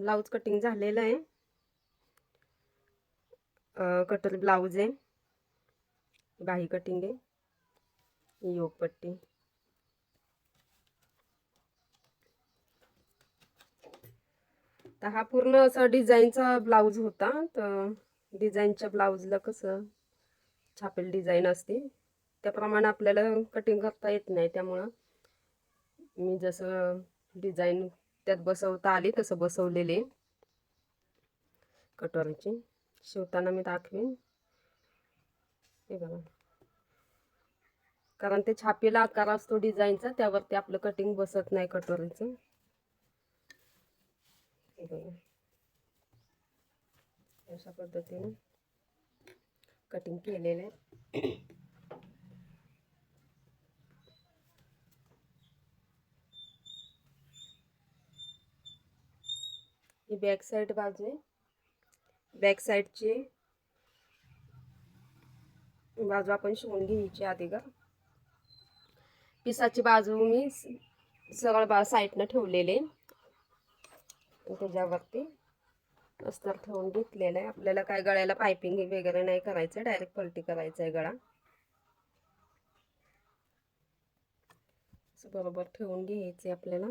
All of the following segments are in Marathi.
ब्लाऊज कटिंग झालेलं आहे. कटर ब्लाऊज आहे. बाही कटिंग आहे. योग पट्टी तर हा पूर्ण असा डिझाईनचा ब्लाऊज होता. तर डिझाईनच्या ब्लाऊजला कसं छापेल डिझाईन असते. त्याप्रमाणे आपल्याला कटिंग करता येत नाही. त्यामुळं मी जसं डिझाईन त्यात बसवता आली तसं बसवलेले. कटोरीची. शिवताना मी दाखवेन. हे बघा. कारण ते छापीला आकार असतो डिझाईनचा त्यावरती आपलं कटिंग बसत नाही कटोरीचं. हे बघा. अशा पद्धतीने कटिंग केलेलं आहे. बॅक साईड बाजू आहे. बॅक साईडची बाजू आपण शिवून घ्यायची आधी का पिसाची बाजू मी सरळ बा साईडनं ठेवलेले त्याच्यावरती अस्तर ठेवून घेतलेलं आहे. आपल्याला काय गळ्याला पायपिंग वगैरे नाही करायचं डायरेक्ट पलटी करायचा आहे गळा. बरोबर ठेवून घ्यायचे आपल्याला.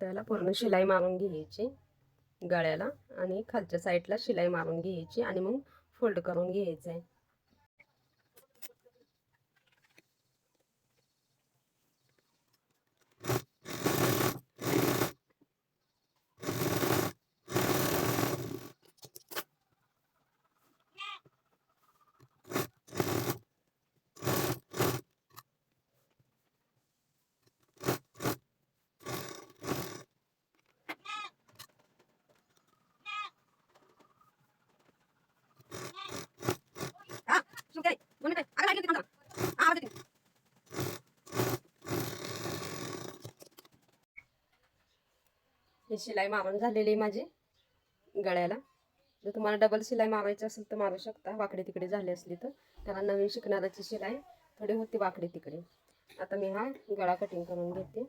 त्याला पूर्ण शिलाई मारून घ्यायची गळ्याला आणि खालच्या साईडला शिलाई मारून घ्यायची आणि मग फोल्ड करून घ्यायचं आहे ही शिलाई मारून झालेली आहे माझी गळ्याला. जर तुम्हाला डबल शिलाई मारायची असेल तर मारू शकता. वाकडे तिकडे झाली असली तर. त्याला नवीन शिकणाऱ्याची शिलाई थोडी होती वाकडे तिकडे. आता मी हा गळा कटिंग करून घेते.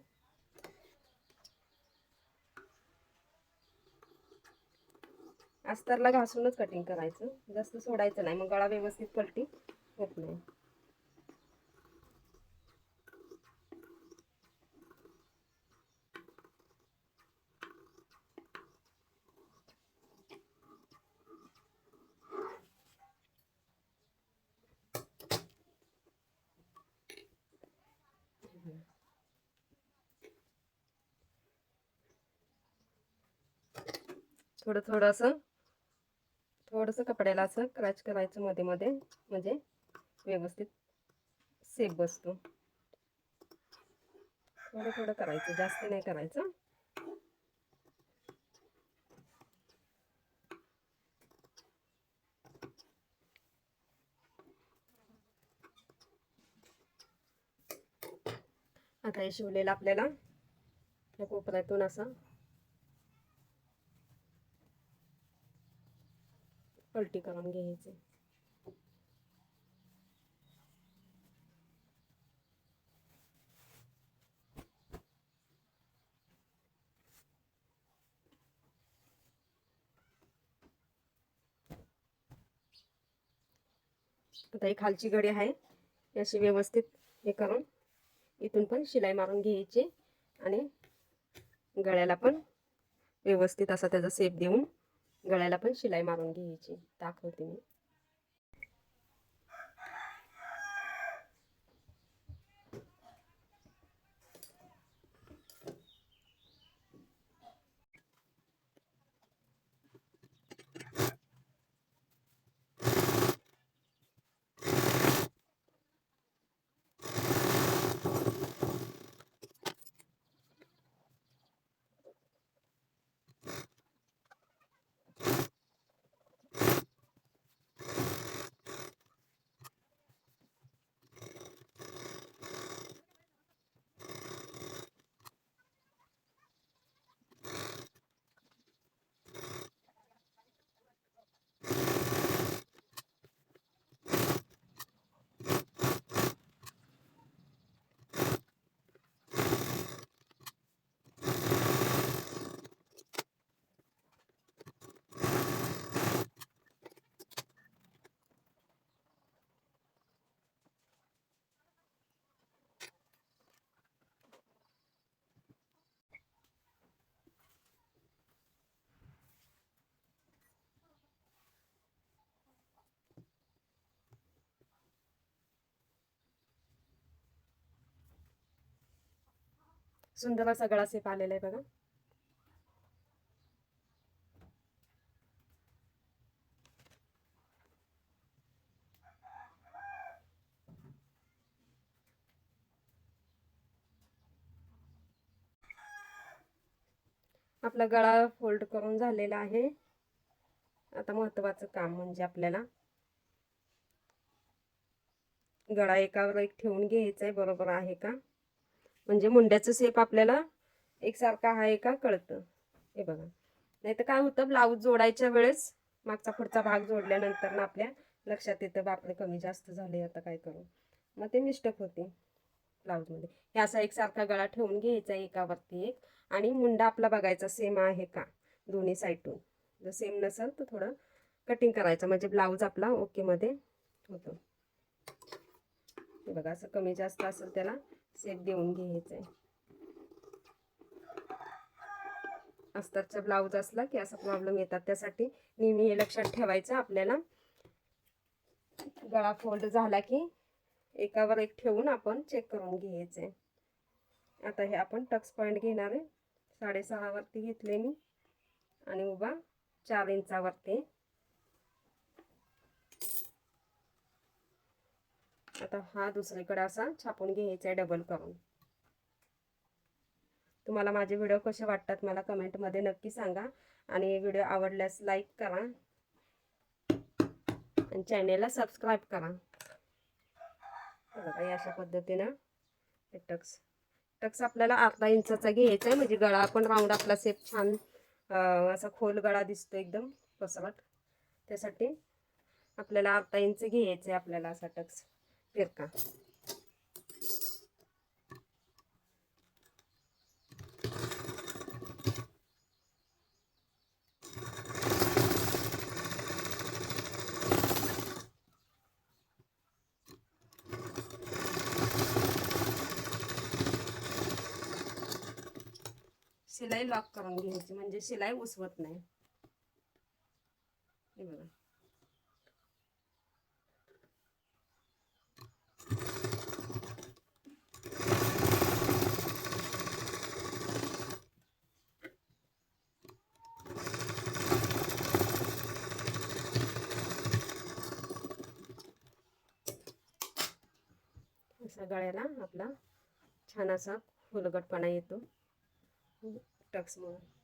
अस्तरला घासूनच कटिंग करायचं. जास्त सोडायचं नाही. मग गळा व्यवस्थित पलटी होत नाही. थोडं थोडंसं थोडंसं कपड्याला असं क्रॅच करायचं मध्ये मध्ये म्हणजे व्यवस्थित सेफ बसतो. थोडं थोडं करायचं जास्त नाही करायचं. आता हे शिवलेलं आपल्याला या कोपऱ्यातून असं पलटी करून घ्यायचे. आता ही खालची घडी आहे. याशी व्यवस्थित हे करून इथून पण शिलाई मारून घ्यायची आणि गळ्याला पण व्यवस्थित असा त्याचा सेप देऊन गळ्याला पण शिलाई मारून घ्यायची. दाखवते मी. सुंदर असा गळा सेप आलेला आहे बघा. आपला गळा फोल्ड करून झालेला आहे. आता महत्वाचं काम म्हणजे आपल्याला गळा एकावर एक ठेवून घ्यायचा आहे बरोबर आहे का? म्हणजे मुंड्याचं शेप आपल्याला एकसारखा आहे का कळतं. हे बघा. नाही तर काय होतं ब्लाऊज जोडायच्या वेळेस मागचा पुढचा भाग जोडल्यानंतर ना आपल्या लक्षात येतं बापरे कमी जास्त झाले आता काय करू. मग ते मिस्टेक होते ब्लाऊजमध्ये हे असा एकसारखा गळा ठेवून घ्यायचा एकावरती एक आणि मुंडा आपला बघायचा सेम आहे का दोन्ही साईडून जर सेम नसेल तर थोडं कटिंग करायचं म्हणजे ब्लाऊज आपला ओकेमध्ये होतो. हे बघा असं कमी जास्त असेल त्याला सेट देऊन घ्यायचं आहे अस्तरचा ब्लाऊज असला की असा प्रॉब्लेम येतात. त्यासाठी नेहमी हे लक्षात ठेवायचं आपल्याला. गळा फोल्ड झाला की एकावर एक ठेवून आपण चेक करून घ्यायचं आहे आता हे आपण टक्स पॉईंट घेणार आहे. साडेसहावरती घेतले मी. आणि उभा चार इंचावरती. आता हा दुसरीकडे असा छापून घ्यायचा आहे डबल करून. तुम्हाला माझे व्हिडिओ कसे वाटतात मला कमेंटमध्ये नक्की सांगा आणि व्हिडिओ आवडल्यास लाईक करा. आणि चॅनेलला सबस्क्राईब करा. बघा अशा पद्धतीनं टक्स टक्स आपल्याला अर्धा इंचाचा घ्यायचा आहे म्हणजे गळा पण राऊंड आपला सेप छान असा खोल गळा दिसतो एकदम पसरट त्यासाठी आपल्याला अर्धा इंच घ्यायचं आहे आपल्याला असा टक्स. फिरका शिलाई लॉक करून घ्यायची म्हणजे शिलाई उसवत नाही. हे बघा. असा गळ्याला आपला छान असा फुलगटपणा येतो. टक्समुळे